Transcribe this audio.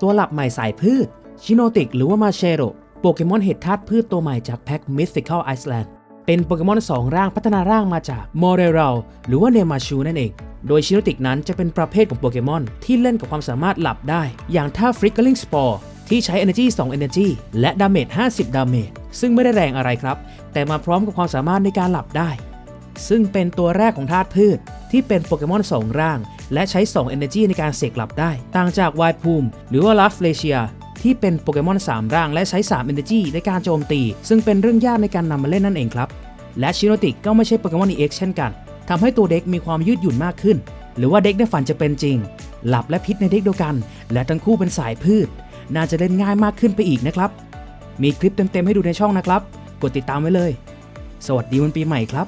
ตัวหลับใหม่สายพืชชิโนติกหรือว่ามาเชโรโปเกมอนเห็ดธาตุพืชตัวใหม่จากแพ็ค Mystical Iceland เป็นโปเกมอน2ร่างพัฒนาร่างมาจากโมเรเรลหรือว่าเนมาชูนั่นเอง โดยชิโนติกนั้นจะเป็นประเภทของโปเกมอนที่เล่นกับความสามารถหลับได้ อย่างท่า Flickering Spore ที่ใช้ Energy 2 Energy และดาเมจ50 ดาเมจซึ่งไม่ได้แรงอะไรครับ แต่มาพร้อมกับความสามารถในการหลับได้ ซึ่งเป็นตัวแรกของธาตุพืช ที่เป็นโปเกมอน 2 ร่าง และใช้ 2 Energy ในการเสกหลับได้ ต่างจากวายพูมหรือว่าลัฟเลเชียที่เป็นโปเกมอน 3 ร่าง และใช้ 3 Energy ในการโจมตี ซึ่งเป็นเรื่องยากในการนำมาเล่นนั่นเองครับ และชิโนติกก็ไม่ใช่โปเกมอน EX เช่นกันทำให้ตัวเด็กมีความยืดหยุ่นมากขึ้น หรือว่าเด็กในฝันจะเป็นจริง หลับและพิษในเด็กเดียวกัน และทั้งคู่เป็นสายพืช น่าจะเล่นง่ายมากขึ้นไปอีกนะครับ มีคลิปเต็มๆให้ดูในช่องนะครับ กดติดตามไว้เลย สวัสดีวันปีใหม่ครับ